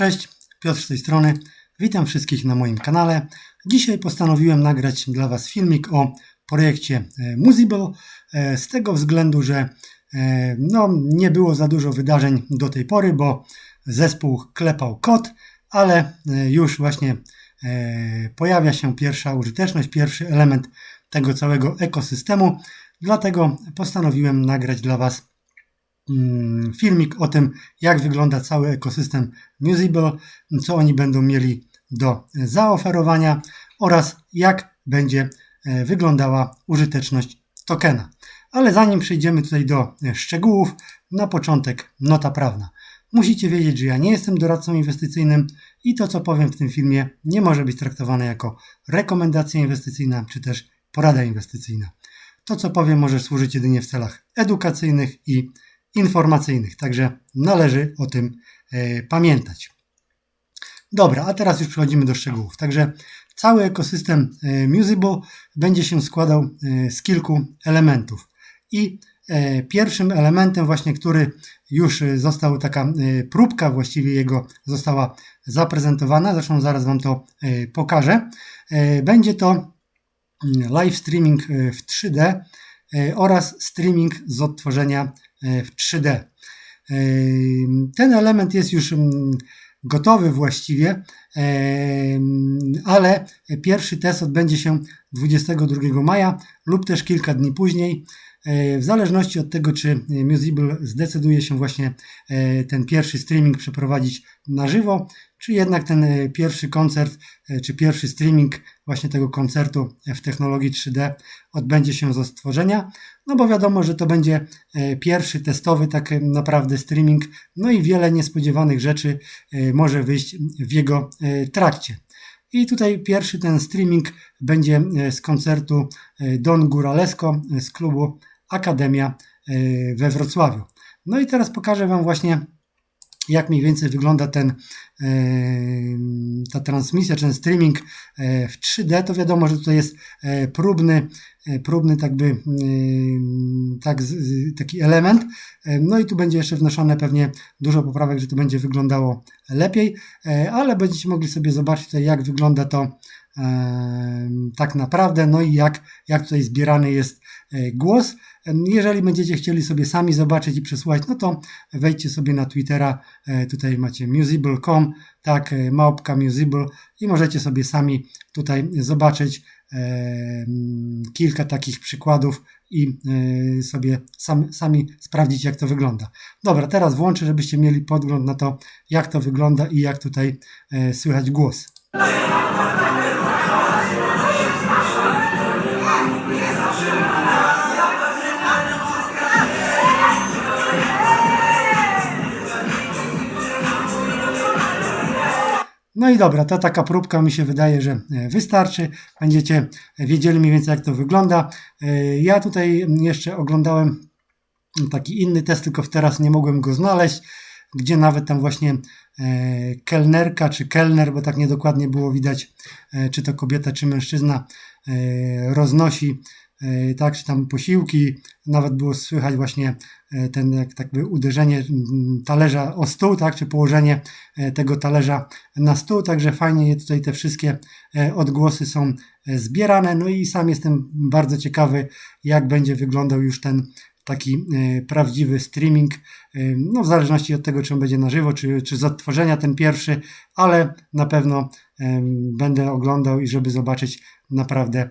Cześć, Piotr z tej strony. Witam wszystkich na moim kanale. Dzisiaj postanowiłem nagrać dla Was filmik o projekcie e, Musible e, z tego względu, że e, no, nie było za dużo wydarzeń do tej pory, bo zespół klepał kod, ale już właśnie pojawia się pierwsza użyteczność, pierwszy element tego całego ekosystemu. Dlatego postanowiłem nagrać dla Was filmik o tym, jak wygląda cały ekosystem Musible, co oni będą mieli do zaoferowania oraz jak będzie e, wyglądała użyteczność tokena. Ale zanim przejdziemy tutaj do e, szczegółów, na początek nota prawna. Musicie wiedzieć, że ja nie jestem doradcą inwestycyjnym i to, co powiem w tym filmie, nie może być traktowane jako rekomendacja inwestycyjna czy też porada inwestycyjna. To, co powiem, może służyć jedynie w celach edukacyjnych i informacyjnych, także należy o tym e, pamiętać. Dobra, a teraz już przechodzimy do szczegółów. Także cały ekosystem e, Musible będzie się składał e, z kilku elementów. I pierwszym elementem właśnie, który już został taka próbka właściwie jego została zaprezentowana, zresztą zaraz Wam to pokażę, będzie to mm, live streaming w 3D oraz streaming z odtworzenia w 3D. E, ten element jest już gotowy właściwie, ale pierwszy test odbędzie się 22 maja lub też kilka dni później. W zależności od tego, czy Musible zdecyduje się właśnie ten pierwszy streaming przeprowadzić na żywo, czy jednak ten e, pierwszy koncert, e, czy pierwszy streaming właśnie tego koncertu w technologii 3D odbędzie się ze stworzenia, no bo wiadomo, że to będzie e, pierwszy testowy tak naprawdę streaming, no i wiele niespodziewanych rzeczy może wyjść w jego trakcie. I tutaj pierwszy ten streaming będzie z koncertu Don Guralesco z klubu Akademia we Wrocławiu. No i teraz pokażę Wam właśnie jak mniej więcej wygląda ten, ta transmisja, czy ten streaming e, w 3D, to wiadomo, że tutaj jest e, próbny, e, próbny tak by, tak, taki element. No i tu będzie jeszcze wnoszone pewnie dużo poprawek, że to będzie wyglądało lepiej, ale będziecie mogli sobie zobaczyć tutaj, jak wygląda to tak naprawdę, no i jak, jak tutaj zbierany jest głos. Jeżeli będziecie chcieli sobie sami zobaczyć i przesłuchać, no to wejdźcie sobie na Twittera, e, tutaj macie musible.com, tak, e, małpka musible i możecie sobie sami tutaj zobaczyć e, kilka takich przykładów i sobie sam, sami sprawdzić, jak to wygląda. Dobra, teraz włączę, żebyście mieli podgląd na to, jak to wygląda i jak tutaj słychać głos. No i dobra, ta taka próbka mi się wydaje, że e, wystarczy. Będziecie wiedzieli mniej więcej jak to wygląda. E, ja tutaj jeszcze oglądałem taki inny test, tylko teraz nie mogłem go znaleźć, gdzie nawet tam właśnie e, kelnerka czy kelner, bo tak niedokładnie było widać, czy to kobieta, czy mężczyzna, roznosi E, tak, czy tam posiłki, nawet było słychać właśnie e, ten jak tak by uderzenie talerza o stół, tak, czy położenie e, tego talerza na stół, także fajnie tutaj te wszystkie odgłosy są zbierane, no i sam jestem bardzo ciekawy, jak będzie wyglądał już ten taki prawdziwy streaming, no w zależności od tego, czy on będzie na żywo, czy, czy z odtworzenia ten pierwszy, ale na pewno będę oglądał i żeby zobaczyć naprawdę E,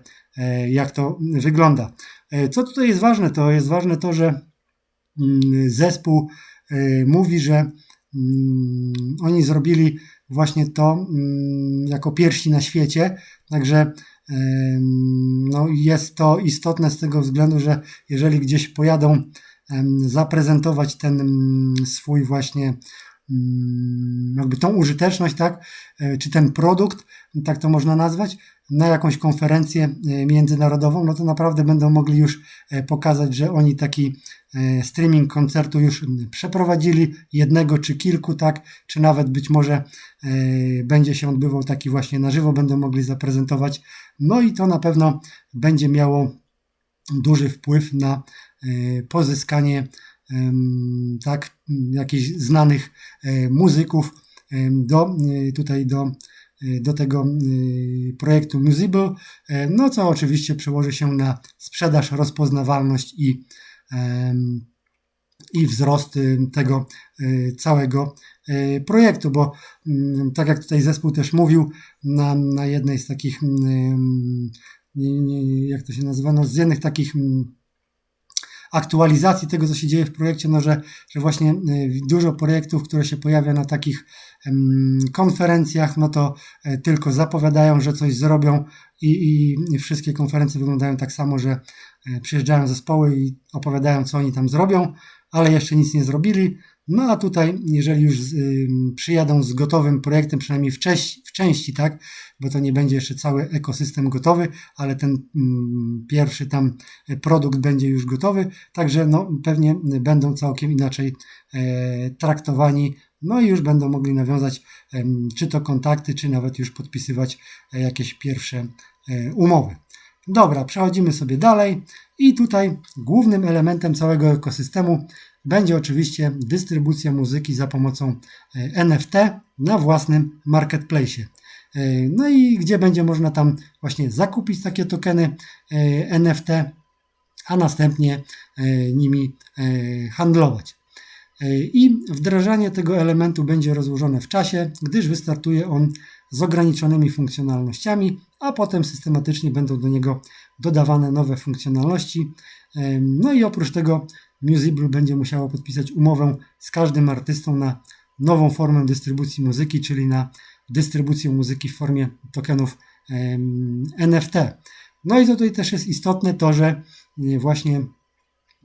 jak to wygląda. E, co tutaj jest ważne? To jest ważne to, że mm, zespół e, mówi, że mm, oni zrobili właśnie to mm, jako pierwsi na świecie, także no jest to istotne z tego względu, że jeżeli gdzieś pojadą zaprezentować ten swój właśnie jakby tą użyteczność, tak, czy ten produkt, tak to można nazwać, na jakąś konferencję e, międzynarodową, no to naprawdę będą mogli już e, pokazać, że oni taki e, streaming koncertu już przeprowadzili, jednego czy kilku, tak, czy nawet być może będzie się odbywał taki właśnie na żywo, będą mogli zaprezentować. No i to na pewno będzie miało duży wpływ na pozyskanie tak, jakichś znanych muzyków em, do y, tutaj do, y, do tego projektu Musible, e, no co oczywiście przełoży się na sprzedaż, rozpoznawalność i, i wzrost tego całego projektu, bo mm, tak jak tutaj zespół też mówił na, na jednej z takich, mm, jak to się nazywa, no z jednych takich mm, aktualizacji tego, co się dzieje w projekcie, no że, że właśnie y, dużo projektów, które się pojawia na takich konferencjach, no to e, tylko zapowiadają, że coś zrobią i, i, i wszystkie konferencje wyglądają tak samo, że e, przyjeżdżają zespoły i opowiadają, co oni tam zrobią, ale jeszcze nic nie zrobili. No a tutaj, jeżeli już ym, przyjadą z gotowym projektem, przynajmniej w, cześ, w części, tak, bo to nie będzie jeszcze cały ekosystem gotowy, ale ten ym, pierwszy tam produkt będzie już gotowy, także no, pewnie będą całkiem inaczej e, traktowani, no i już będą mogli nawiązać czy to kontakty, czy nawet już podpisywać e, jakieś pierwsze e, umowy. Dobra, przechodzimy sobie dalej i tutaj głównym elementem całego ekosystemu będzie oczywiście dystrybucja muzyki za pomocą e, NFT na własnym marketplace. E, No i gdzie będzie można tam właśnie zakupić takie tokeny e, NFT, a następnie nimi handlować. I wdrażanie tego elementu będzie rozłożone w czasie, gdyż wystartuje on z ograniczonymi funkcjonalnościami, a potem systematycznie będą do niego dodawane nowe funkcjonalności. No i oprócz tego Musible będzie musiało podpisać umowę z każdym artystą na nową formę dystrybucji muzyki, czyli na dystrybucję muzyki w formie tokenów NFT. No i tutaj też jest istotne to, że e, właśnie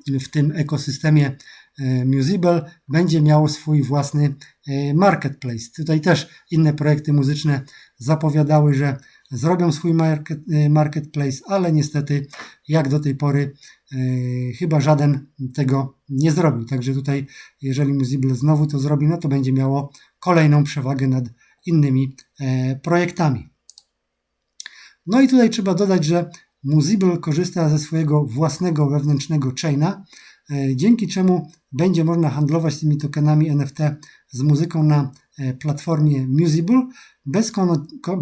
w tym ekosystemie e, Musible będzie miało swój własny e, marketplace. Tutaj też inne projekty muzyczne zapowiadały, że zrobią swój market, e, marketplace, ale niestety jak do tej pory e, chyba żaden tego nie zrobił. Także tutaj, jeżeli Musible znowu to zrobi, no to będzie miało kolejną przewagę nad innymi e, projektami. No i tutaj trzeba dodać, że Musible korzysta ze swojego własnego wewnętrznego chaina, e, dzięki czemu będzie można handlować tymi tokenami NFT z muzyką na platformie Musible bez,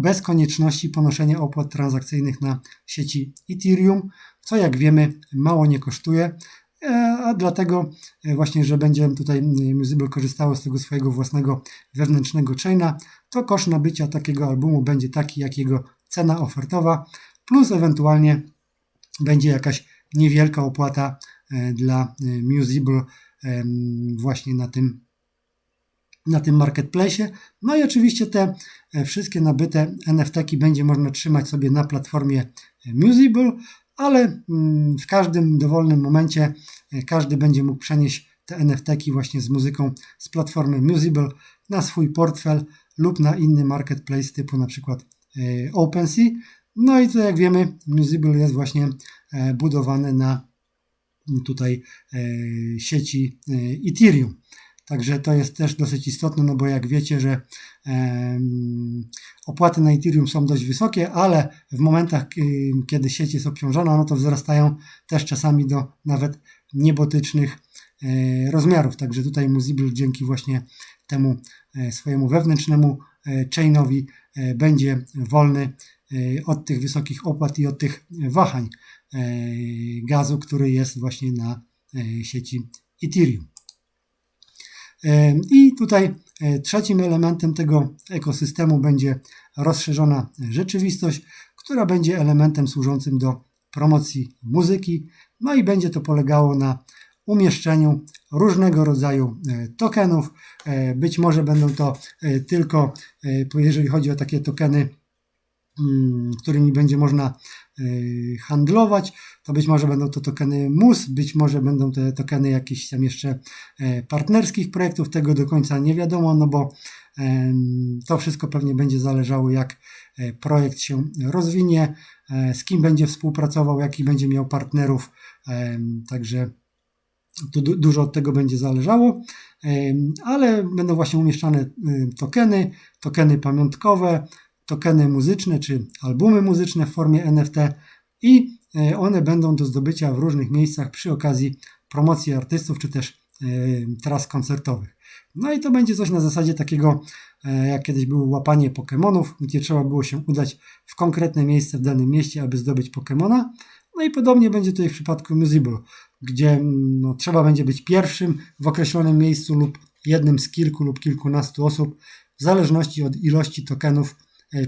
bez konieczności ponoszenia opłat transakcyjnych na sieci Ethereum, co jak wiemy mało nie kosztuje, e, a dlatego e, właśnie, że będzie tutaj Musible korzystało z tego swojego własnego wewnętrznego chaina, to koszt nabycia takiego albumu będzie taki, jak jego cena ofertowa, plus ewentualnie będzie jakaś niewielka opłata e, dla e, Musible właśnie na tym, na tym marketplace. No i oczywiście te e, wszystkie nabyte NFT-ki będzie można trzymać sobie na platformie e, Musible, ale mm, w każdym dowolnym momencie e, każdy będzie mógł przenieść te NFT-ki właśnie z muzyką z platformy Musible na swój portfel lub na inny marketplace typu na przykład OpenSea. No i to jak wiemy, Musible jest właśnie budowany na tutaj e, sieci Ethereum. Także to jest też dosyć istotne, no bo jak wiecie, że opłaty na Ethereum są dość wysokie, ale w momentach, y, kiedy sieć jest obciążona, no to wzrastają też czasami do nawet niebotycznych e, rozmiarów. Także tutaj Musible dzięki właśnie temu e, swojemu wewnętrznemu e, chainowi będzie wolny od tych wysokich opłat i od tych wahań gazu, który jest właśnie na sieci Ethereum. I tutaj e, trzecim elementem tego ekosystemu będzie rozszerzona rzeczywistość, która będzie elementem służącym do promocji muzyki, no i będzie to polegało na umieszczeniu różnego rodzaju e, tokenów. E, Być może będą to tylko, jeżeli chodzi o takie tokeny, którymi będzie można e, handlować, to być może będą to tokeny MUS, być może będą te tokeny jakichś tam jeszcze e, partnerskich projektów, tego do końca nie wiadomo, no bo to wszystko pewnie będzie zależało jak e, projekt się rozwinie, e, z kim będzie współpracował, jaki będzie miał partnerów, także du- dużo od tego będzie zależało, ale będą właśnie umieszczane y, tokeny, tokeny pamiątkowe, tokeny muzyczne czy albumy muzyczne w formie NFT i e, one będą do zdobycia w różnych miejscach przy okazji promocji artystów czy też e, tras koncertowych. No i to będzie coś na zasadzie takiego, e, jak kiedyś było łapanie Pokémonów, gdzie trzeba było się udać w konkretne miejsce w danym mieście, aby zdobyć Pokémona. No i podobnie będzie tutaj w przypadku Musible, gdzie mm, no, trzeba będzie być pierwszym w określonym miejscu lub jednym z kilku lub kilkunastu osób, w zależności od ilości tokenów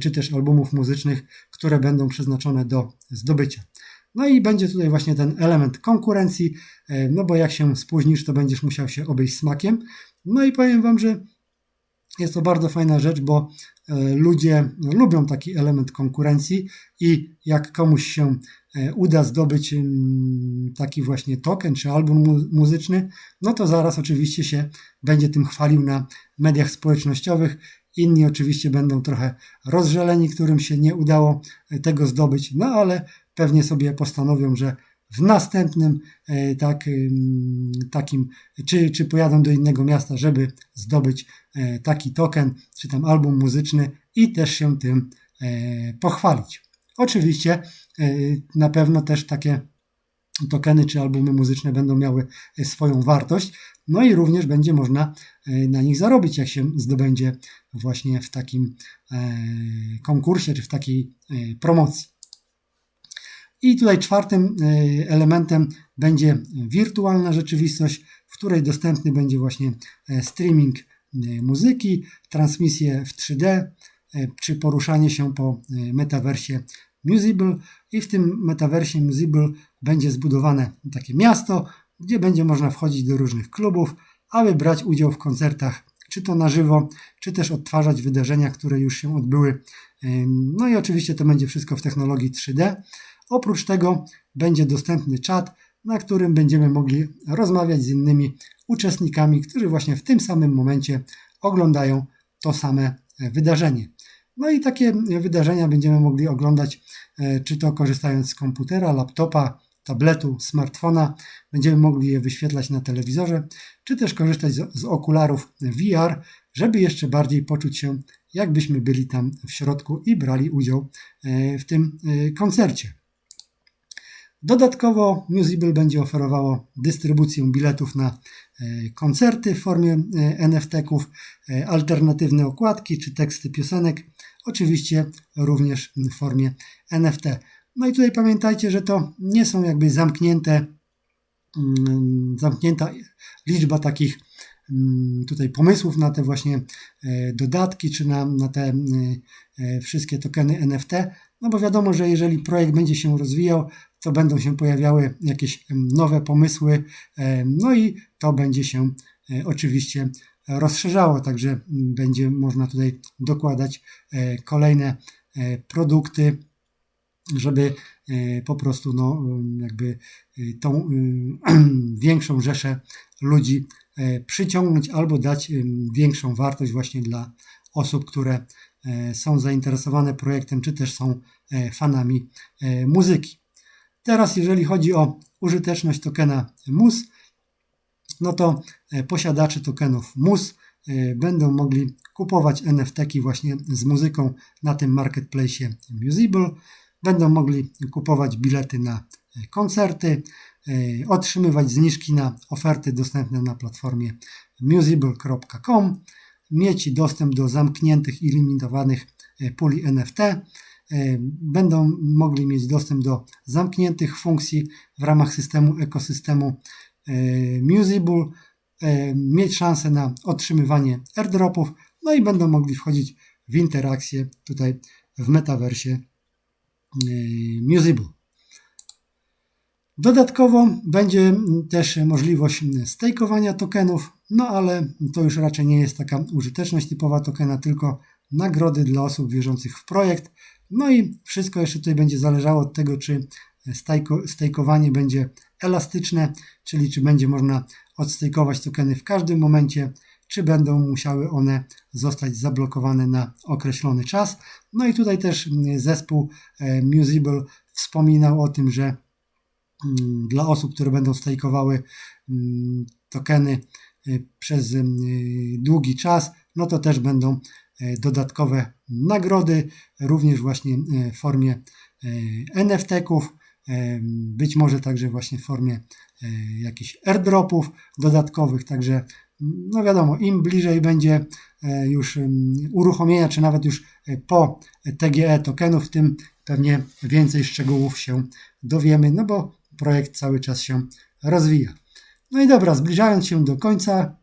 czy też albumów muzycznych, które będą przeznaczone do zdobycia. No i będzie tutaj właśnie ten element konkurencji, e, no bo jak się spóźnisz, to będziesz musiał się obejść smakiem. No i powiem Wam, że jest to bardzo fajna rzecz, bo e, ludzie lubią taki element konkurencji i jak komuś się e, uda zdobyć mm, taki właśnie token czy album muzyczny, no to zaraz oczywiście się będzie tym chwalił na mediach społecznościowych. Inni oczywiście będą trochę rozżaleni, którym się nie udało tego zdobyć, no ale pewnie sobie postanowią, że w następnym e, tak, takim, czy, czy pojadą do innego miasta, żeby zdobyć e, taki token, czy tam album muzyczny i też się tym e, pochwalić. Oczywiście na pewno też takie tokeny czy albumy muzyczne będą miały swoją wartość, no i również będzie można na nich zarobić, jak się zdobędzie właśnie w takim konkursie czy w takiej promocji. I tutaj czwartym e, elementem będzie wirtualna rzeczywistość, w której dostępny będzie właśnie e, streaming e, muzyki, transmisje w 3D, czy poruszanie się po metaversie Musible i w tym metaversie Musible będzie zbudowane takie miasto, gdzie będzie można wchodzić do różnych klubów, aby brać udział w koncertach, czy to na żywo, czy też odtwarzać wydarzenia, które już się odbyły. No i oczywiście to będzie wszystko w technologii 3D. Oprócz tego będzie dostępny czat, na którym będziemy mogli rozmawiać z innymi uczestnikami, którzy właśnie w tym samym momencie oglądają to same wydarzenie. No i takie wydarzenia będziemy mogli oglądać, e, czy to korzystając z komputera, laptopa, tabletu, smartfona, będziemy mogli je wyświetlać na telewizorze, czy też korzystać z, okularów VR, żeby jeszcze bardziej poczuć się, jakbyśmy byli tam w środku i brali udział e, w tym e, koncercie. Dodatkowo Musible będzie oferowało dystrybucję biletów na koncerty w formie e, NFT-ków, e, alternatywne okładki czy teksty piosenek, oczywiście również w formie NFT. No i tutaj pamiętajcie, że to nie są jakby zamknięte, mm, zamknięta liczba takich mm, tutaj pomysłów na te właśnie dodatki, czy na, na te wszystkie tokeny NFT, no bo wiadomo, że jeżeli projekt będzie się rozwijał, to będą się pojawiały jakieś nowe pomysły, no i to będzie się e, oczywiście rozszerzało, także będzie można tutaj dokładać e, kolejne e, produkty, żeby po prostu no, jakby tą większą rzeszę ludzi przyciągnąć albo dać większą wartość właśnie dla osób, które są zainteresowane projektem, czy też są fanami muzyki. Teraz, jeżeli chodzi o użyteczność tokena MUS, no to e, posiadacze tokenów MUS e, będą mogli kupować NFT-ki właśnie z muzyką na tym marketplace Musible, będą mogli kupować bilety na e, koncerty, otrzymywać zniżki na oferty dostępne na platformie musible.com, mieć dostęp do zamkniętych i limitowanych puli NFT, będą mogli mieć dostęp do zamkniętych funkcji w ramach systemu ekosystemu Musible, e, mieć szansę na otrzymywanie airdropów, no i będą mogli wchodzić w interakcję tutaj w metaversie Musible. Dodatkowo będzie też możliwość stakeowania tokenów, no ale to już raczej nie jest taka użyteczność typowa tokena, tylko nagrody dla osób wierzących w projekt, no i wszystko jeszcze tutaj będzie zależało od tego, czy stejkowanie będzie elastyczne, czyli czy będzie można odstejkować tokeny w każdym momencie, czy będą musiały one zostać zablokowane na określony czas. No i tutaj też mm, zespół e, Musible wspominał o tym, że mm, dla osób, które będą stejkowały mm, tokeny e, przez długi czas, no to też będą E, dodatkowe nagrody, również właśnie w formie NFT-ków, być może także właśnie w formie jakichś airdropów dodatkowych, także no wiadomo, im bliżej będzie e, już mm, uruchomienia, czy nawet już e, po TGE tokenów, tym pewnie więcej szczegółów się dowiemy, no bo projekt cały czas się rozwija. No i dobra, zbliżając się do końca,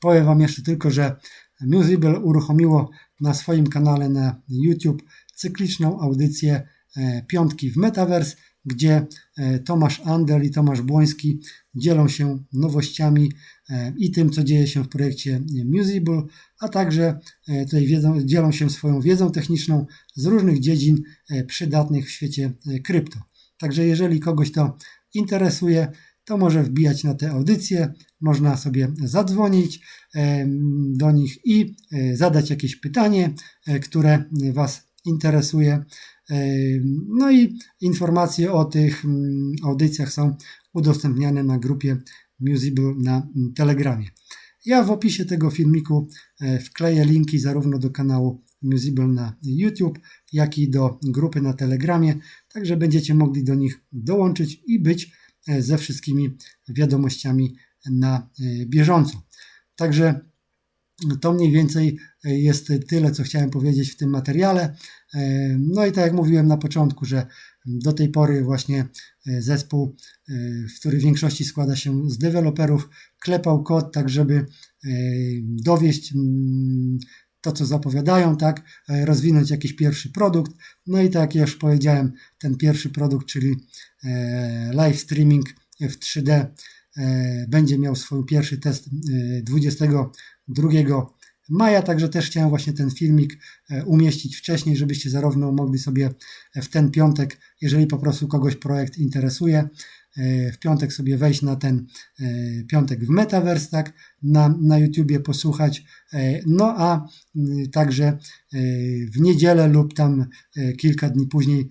powiem Wam jeszcze tylko, że Musible uruchomiło na swoim kanale na YouTube cykliczną audycję e, Piątki w Metaverse, gdzie e, Tomasz Andel i Tomasz Błoński dzielą się nowościami e, i tym, co dzieje się w projekcie Musible, a także tutaj wiedzą, dzielą się swoją wiedzą techniczną z różnych dziedzin przydatnych w świecie krypto. Także jeżeli kogoś to interesuje, to może wbijać na te audycje, można sobie zadzwonić do nich i zadać jakieś pytanie, które Was interesuje. No i informacje o tych mm, audycjach są udostępniane na grupie Musible na Telegramie. Ja w opisie tego filmiku e, wkleję linki zarówno do kanału Musible na YouTube, jak i do grupy na Telegramie, także będziecie mogli do nich dołączyć i być e, ze wszystkimi wiadomościami na e, bieżąco. Także to mniej więcej jest tyle, co chciałem powiedzieć w tym materiale. No i tak jak mówiłem na początku, że do tej pory właśnie zespół, w który w większości składa się z deweloperów, klepał kod tak, żeby dowieść mm, to, co zapowiadają, tak, rozwinąć jakiś pierwszy produkt. No i tak jak już powiedziałem, ten pierwszy produkt, czyli live streaming w 3D będzie miał swój pierwszy test 22 maja, także też chciałem właśnie ten filmik e, umieścić wcześniej, żebyście zarówno mogli sobie w ten piątek, jeżeli po prostu kogoś projekt interesuje, e, w piątek sobie wejść na ten e, piątek w Metaverse, tak, na, na YouTubie posłuchać, no a także w niedzielę lub tam kilka dni później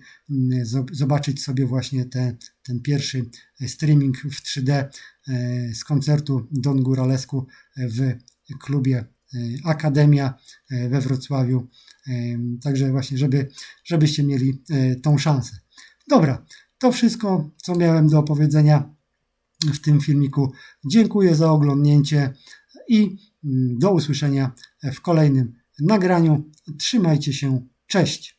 zobaczyć sobie właśnie te, ten pierwszy streaming w 3D z koncertu Don Góralesku w klubie Y, Akademia y, we Wrocławiu. Y, także właśnie, żeby, żebyście mieli tą szansę. Dobra, to wszystko, co miałem do opowiedzenia w tym filmiku. Dziękuję za oglądnięcie i mm, do usłyszenia w kolejnym nagraniu. Trzymajcie się, cześć.